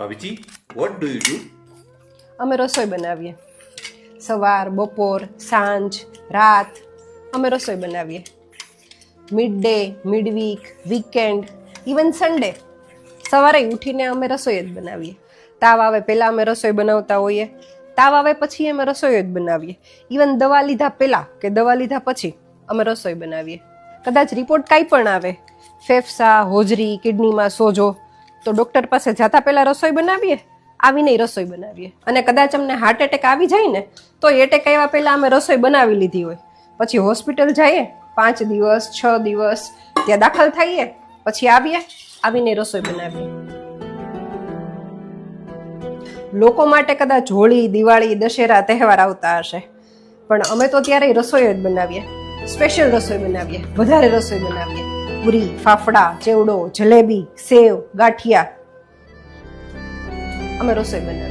Bhabhiji what do you do અમે રસોઈ બનાવીએ. સવાર, બપોર, સાંજ, રાત અમે રસોઈ બનાવીએ. Mid day mid week weekend even Sunday સવારે ઉઠીને અમે રસોઈ જ બનાવીએ. તાવ આવે પહેલાં અમે રસોઈ બનાવતા હોઈએ. તાવ આવે પછી અમે રસોઈ જ બનાવીએ. ઇવન દવા લીધા પહેલાં કે દવા લીધા પછી અમે રસોઈ બનાવીએ. કદાચ રિપોર્ટ કાંઈ પણ આવે. ફેફસા, હોજરી, કિડનીમાં સોજો તો ડૉક્ટર પાસે જતા પહેલાં રસોઈ બનાવીએ, આવીને રસોઈ બનાવીએ. અને કદાચ અમને હાર્ટ એટેક આવી જાય ને, તો એટેક આવ્યા પહેલાં અમે રસોઈ બનાવી લીધી હોય. પછી હોસ્પિટલ જઈએ, પાંચ દિવસ, છ દિવસ, ત્યાં દાખલ થઈએ, પછી આવીએ, આવીને રસોઈ બનાવીએ. લોકો માટે કદાચ હોળી, દિવાળી, દશેરા, તહેવાર આવતા હશે. પણ અમે તો ત્યારે રસોઈ જ બનાવીએ. સ્પેશિયલ રસોઈ બનાવીએ, વધારે રસોઈ બનાવીએ. પૂરી, ફાફડા, ચેવડો, જલેબી, સેવ, ગાંઠિયા. અમે રસોઈ બનાવીએ.